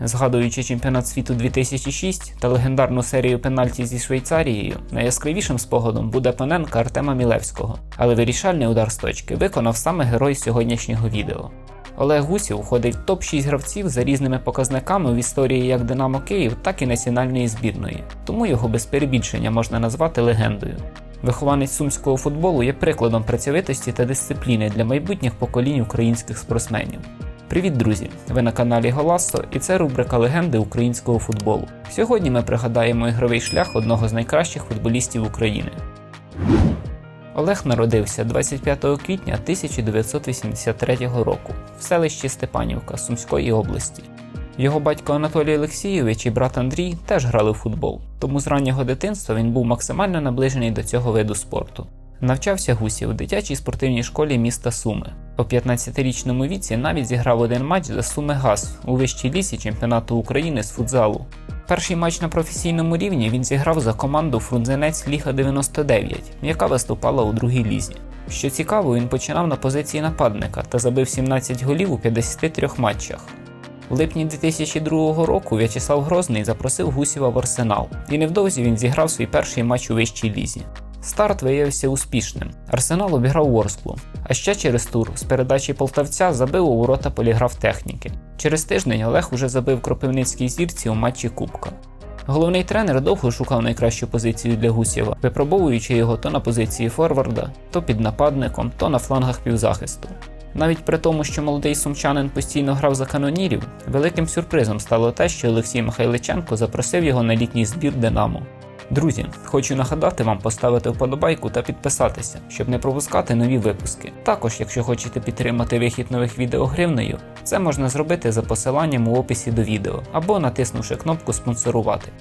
Згадуючи чемпіонат світу 2006 та легендарну серію пенальті зі Швейцарією, найяскравішим спогадом буде Паненка Артема Мілевського, але вирішальний удар з точки виконав саме герой сьогоднішнього відео. Олег Гусів входить в топ-6 гравців за різними показниками в історії як Динамо Київ, так і національної збірної, тому його без перебільшення можна назвати легендою. Вихованець сумського футболу є прикладом працьовитості та дисципліни для майбутніх поколінь українських спортсменів. Привіт, друзі! Ви на каналі Голасо, і це рубрика Легенди українського футболу. Сьогодні ми пригадаємо ігровий шлях одного з найкращих футболістів України. Олег народився 25 квітня 1983 року в селищі Степанівка Сумської області. Його батько Анатолій Олексійович і брат Андрій теж грали в футбол, тому з раннього дитинства він був максимально наближений до цього виду спорту. Навчався Гусів у дитячій спортивній школі міста Суми. У 15-річному віці навіть зіграв один матч за Суми Газ у вищій лісі чемпіонату України з футзалу. Перший матч на професійному рівні він зіграв за команду Фрунзенець Ліга 99, яка виступала у другій лізі. Що цікаво, він починав на позиції нападника та забив 17 голів у 53 матчах. У липні 2002 року В'ячеслав Грозний запросив Гусєва в Арсенал, і невдовзі він зіграв свій перший матч у вищій лізі. Старт виявився успішним. Арсенал обіграв Ворсклу, а ще через тур з передачі полтавця забив у ворота поліграф техніки. Через тиждень Олег уже забив кропивницькій зірці у матчі Кубка. Головний тренер довго шукав найкращу позицію для Гусєва, випробовуючи його то на позиції форварда, то під нападником, то на флангах півзахисту. Навіть при тому, що молодий сумчанин постійно грав за канонірів, великим сюрпризом стало те, що Олексій Михайличенко запросив його на літній збір Динамо. Друзі, хочу нагадати вам поставити вподобайку та підписатися, щоб не пропускати нові випуски. Також, якщо хочете підтримати вихід нових відео гривнею, це можна зробити за посиланням у описі до відео або натиснувши кнопку спонсорувати.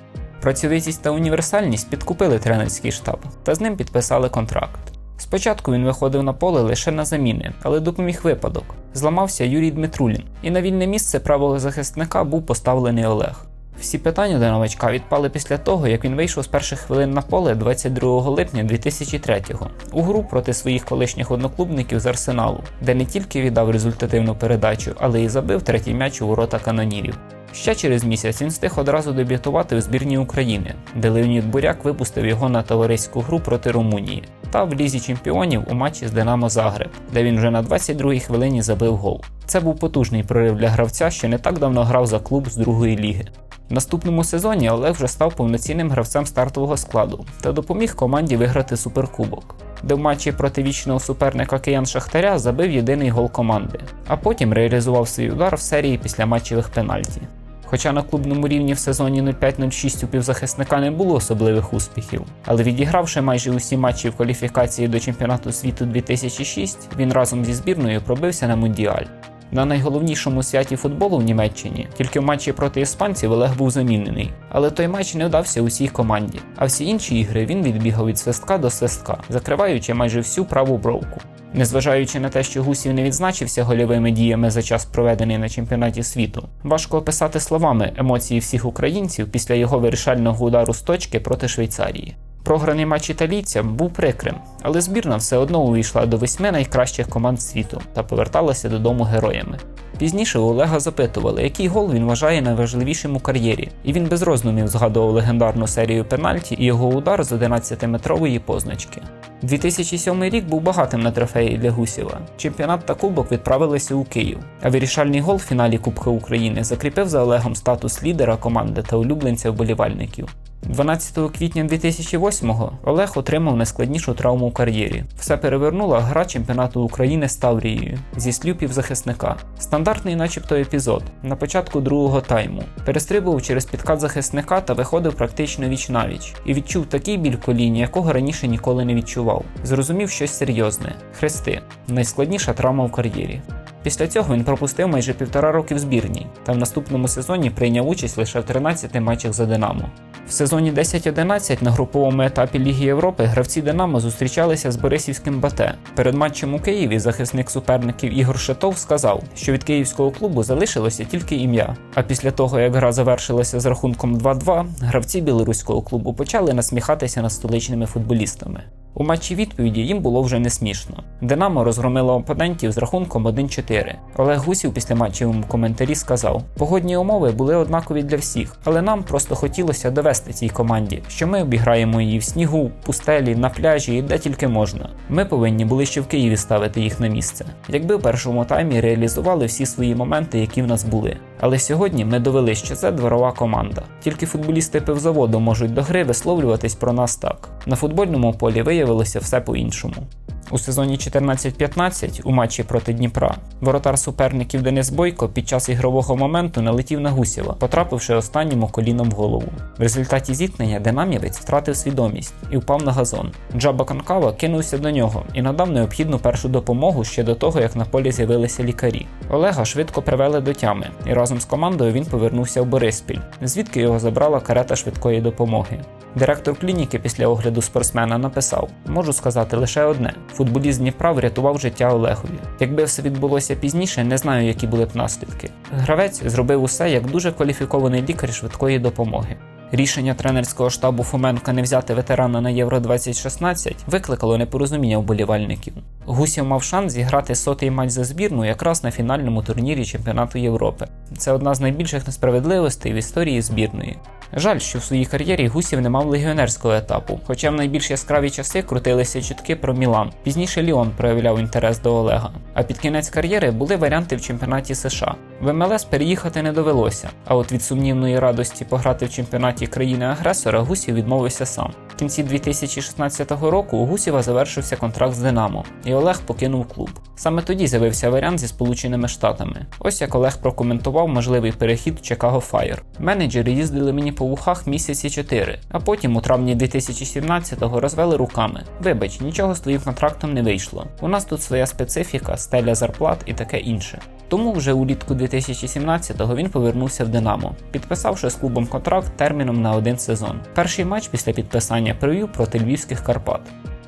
Працьовитість та універсальність підкупили тренерський штаб та з ним підписали контракт. Спочатку він виходив на поле лише на заміни, але допоміг випадок. Зламався Юрій Дмитрулін, і на вільне місце правого захисника був поставлений Олег. Всі питання до новачка відпали після того, як він вийшов з перших хвилин на поле 22 липня 2003-го у гру проти своїх колишніх одноклубників з Арсеналу, де не тільки віддав результативну передачу, але й забив третій м'яч у ворота канонірів. Ще через місяць він встиг одразу дебютувати у збірні України, де Леонід Буряк випустив його на товариську гру проти Румунії, та в лізі чемпіонів у матчі з Динамо Загреб, де він вже на 22-й хвилині забив гол. Це був потужний прорив для гравця, що не так давно грав за клуб з другої ліги. В наступному сезоні Олег вже став повноцінним гравцем стартового складу та допоміг команді виграти суперкубок, де в матчі проти вічного суперника Киян Шахтаря забив єдиний гол команди, а потім реалізував свій удар в серії після матчевих пенальті. Хоча на клубному рівні в сезоні 05-06 у півзахисника не було особливих успіхів, але відігравши майже усі матчі в кваліфікації до чемпіонату світу 2006, він разом зі збірною пробився на мундіаль. На найголовнішому святі футболу в Німеччині тільки в матчі проти іспанців Олег був замінений, але той матч не вдався усій команді. А всі інші ігри він відбігав від свистка до свистка, закриваючи майже всю праву бровку. Незважаючи на те, що Гусів не відзначився гольовими діями за час проведений на чемпіонаті світу, важко описати словами емоції всіх українців після його вирішального удару з точки проти Швейцарії. Програний матч італійцям був прикрим, але збірна все одно увійшла до восьми найкращих команд світу та поверталася додому героями. Пізніше у Олега запитували, який гол він вважає найважливішим у кар'єрі, і він без роздумів згадував легендарну серію пенальті і його удар з 11-метрової позначки. 2007 рік був багатим на трофеї для Гусєва. Чемпіонат та кубок відправилися у Київ, а вирішальний гол в фіналі Кубка України закріпив за Олегом статус лідера команди та улюбленця вболівальників. 12 квітня 2008-го Олег отримав найскладнішу травму у кар'єрі. Все перевернула гра чемпіонату України з Таврією зі слів півзахисника. Стандартний, начебто, епізод на початку другого тайму. Перестрибував через підкат захисника та виходив практично віч навіч і відчув такий біль коліні, якого раніше ніколи не відчував. Зрозумів щось серйозне. Хрести найскладніша травма в кар'єрі. Після цього він пропустив майже півтора роки в збірній, та в наступному сезоні прийняв участь лише в 13 матчах за Динамо. В сезоні 10-11 на груповому етапі Ліги Європи гравці Динамо зустрічалися з Борисівським Бате. Перед матчем у Києві захисник суперників Ігор Шатов сказав, що від київського клубу залишилося тільки ім'я. А після того, як гра завершилася з рахунком 2-2, гравці білоруського клубу почали насміхатися над столичними футболістами. У матчі відповіді їм було вже не смішно. Динамо розгромило опонентів з рахунком 1-4. Олег Гусів після матчевому коментарі сказав: погодні умови були однакові для всіх, але нам просто хотілося довести цій команді, що ми обіграємо її в снігу, пустелі, на пляжі і де тільки можна. Ми повинні були ще в Києві ставити їх на місце. Якби в першому таймі реалізували всі свої моменти, які в нас були. Але сьогодні ми довели, що це дворова команда. Тільки футболісти пивзаводу можуть до гри висловлюватись про нас так. На футбольному полі виявилося все по-іншому. У сезоні 14-15 у матчі проти Дніпра воротар суперників Денис Бойко під час ігрового моменту налетів на Гусєва, потрапивши останньому коліном в голову. В результаті зіткнення динамівець втратив свідомість і впав на газон. Джаба Конкава кинувся до нього і надав необхідну першу допомогу ще до того, як на полі з'явилися лікарі. Олега швидко привели до тями, і разом з командою він повернувся в Бориспіль, звідки його забрала карета швидкої допомоги. Директор клініки після огляду спортсмена написав: можу сказати лише одне: футболіст Дніпра врятував життя Олегові. Якби все відбулося пізніше, не знаю, які були б наслідки. Гравець зробив усе як дуже кваліфікований лікар швидкої допомоги. Рішення тренерського штабу Фоменка не взяти ветерана на Євро 2016 викликало непорозуміння вболівальників. Гусєв мав шанс зіграти сотий матч за збірну якраз на фінальному турнірі чемпіонату Європи. Це одна з найбільших несправедливостей в історії збірної. Жаль, що в своїй кар'єрі Гусєв не мав легіонерського етапу, хоча в найбільш яскраві часи крутилися чутки про Мілан. Пізніше Ліон проявляв інтерес до Олега. А під кінець кар'єри були варіанти в чемпіонаті США. В МЛС переїхати не довелося, а от від сумнівної радості пограти в чемпіонаті країни-агресора Гусєв відмовився сам. В кінці 2016 року у Гусєва завершився контракт з Динамо, і Олег покинув клуб. Саме тоді з'явився варіант зі Сполученими Штатами. Ось як Олег прокоментував можливий перехід Чикаго Фаєр. Менеджери їздили мені по вухах місяці 4, а потім у травні 2017-го розвели руками. Вибач, нічого з твоїм контрактом не вийшло. У нас тут своя специфіка, стеля зарплат і таке інше. Тому вже улітку 2017-го він повернувся в Динамо, підписавши з клубом контракт терміном на один сезон. Перший матч після підписання провів проти львівських Карпат.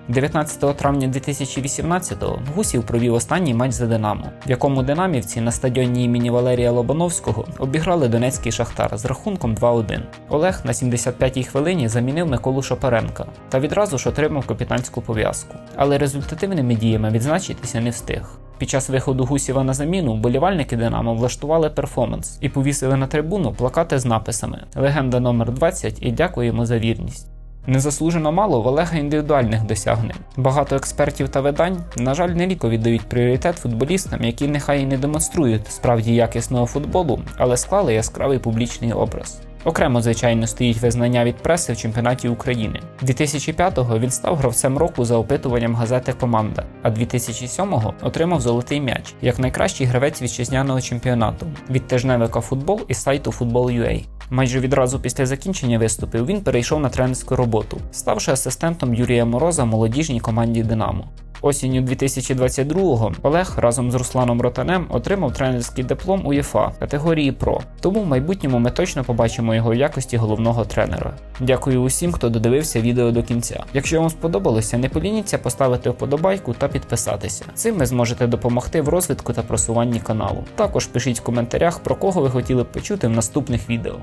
19 травня 2018-го Гусів провів останній матч за Динамо, в якому динамівці на стадіоні імені Валерія Лобановського обіграли Донецький Шахтар з рахунком 2-1. Олег на 75-й хвилині замінив Миколу Шапаренка та відразу ж отримав капітанську пов'язку. Але результативними діями відзначитися не встиг. Під час виходу Гусєва на заміну болівальники Динамо влаштували перформанс і повісили на трибуну плакати з написами Легенда номер 20 і дякуємо за вірність. Незаслужено мало в індивідуальних досягнень. Багато експертів та видань, на жаль, нерідко віддають пріоритет футболістам, які нехай і не демонструють справді якісного футболу, але склали яскравий публічний образ. Окремо, звичайно, стоїть визнання від преси в чемпіонаті України. 2005-го він став гравцем року за опитуванням газети Команда, а 2007-го отримав золотий м'яч як найкращий гравець вітчизняного чемпіонату від тижневика футбол і сайту Football.ua. Майже відразу після закінчення виступів він перейшов на тренерську роботу, ставши асистентом Юрія Мороза молодіжній команді Динамо. Осінню 2022-го Олег разом з Русланом Ротанем отримав тренерський диплом УЄФА категорії ПРО. Тому в майбутньому ми точно побачимо його в якості головного тренера. Дякую усім, хто додивився відео до кінця. Якщо вам сподобалося, не полініться поставити вподобайку та підписатися. Цим ви зможете допомогти в розвитку та просуванні каналу. Також пишіть в коментарях, про кого ви хотіли б почути в наступних відео.